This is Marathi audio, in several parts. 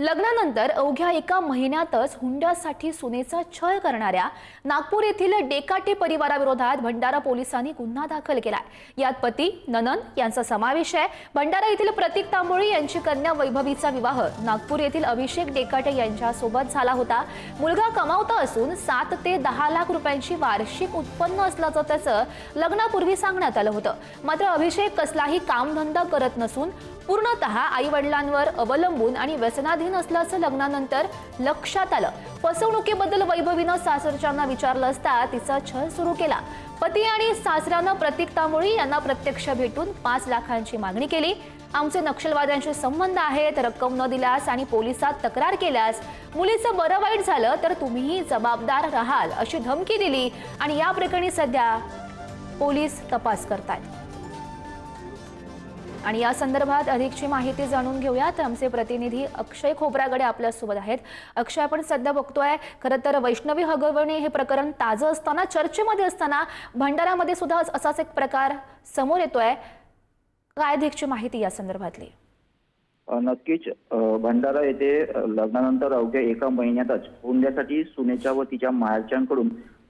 लग्नानंतर अवघ्या एका महिन्यातच हुंड्यासाठी सुनेचा छळ करणाऱ्या नागपूर येथील डेकाटे परिवाराविरोधात भंडारा पोलिसांनी गुन्हा दाखल केलाय. यात पती ननन यांचा समावेश आहे. भंडारा येथील प्रतीक तांबोळी यांची कन्या वैभवीचा विवाह नागपूर येथील अभिषेक डेकाटे यांच्यासोबत झाला होता. मुलगा कमावता असून सात ते दहा लाख रुपयांची वार्षिक उत्पन्न असल्याचं त्याचं लग्नापूर्वी सांगण्यात आलं होतं. मात्र अभिषेक कसलाही कामधंदा करत नसून पूर्णतः आई वडिलांवर अवलंबून आणि व्यसनाधीन असल्याचं लग्नानंतर लक्षात आलं. फसवणुकीबद्दल वैभवीनं सासरच्यांना विचारलं असता तिचा छळ सुरू केला. पती आणि सासऱ्यानं प्रतीक तांबोळी यांना प्रत्यक्ष भेटून पाच लाखांची मागणी केली. आमचे नक्षलवाद्यांशी संबंध आहेत रक्कम न दिल्यास आणि पोलिसात तक्रार केल्यास मुलीचं बरं वाईट झालं तर तुम्हीही जबाबदार राहाल अशी धमकी दिली. आणि या प्रकरणी सध्या पोलीस तपास करतात आणि या संदर्भात अधिकची माहिती जाणून घेऊयात. आमचे प्रतिनिधी अक्षय खोबरागडे आपल्यासोबत आहेत. अक्षय आपण सध्या बघतोय खरं तर वैष्णवी हगवणे हे प्रकरण ताजं असताना चर्चेमध्ये असताना भंडारामध्ये सुद्धा असाच एक प्रकार समोर येतोय. काय अधिकची माहिती या संदर्भातली? नक्कीच. भंडारा येथे लग्नानंतर अवघ्या एका महिन्यातच हुंड्यासाठी सुनेच्या व तिच्या माहेरच्यांकडून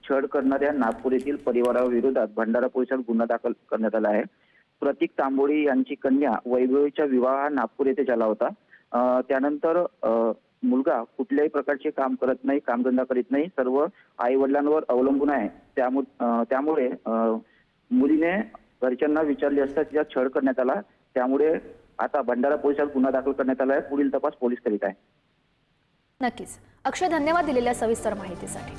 छळ करणाऱ्या नागपूर येथील परिवाराविरोधात भंडारा पोलिसात गुन्हा दाखल करण्यात आला आहे. प्रतीक तांबोळी यांची कन्या वैभवीचा विवाह हा नागपूर येथे झाला होता. त्यानंतर मुलगा कुठल्याही प्रकारचे काम करत नाही कामधंदा करीत नाही सर्व आई वडिलांवर अवलंबून आहे. त्यामुळे मुलीने घरच्यांना विचारले असता तिचा छळ करण्यात आला. त्यामुळे आता भंडारा पोलिसात गुन्हा दाखल करण्यात आला आहे. पुढील तपास पोलीस करीत आहे. नक्कीच. अक्षय धन्यवाद दिलेल्या सविस्तर माहितीसाठी.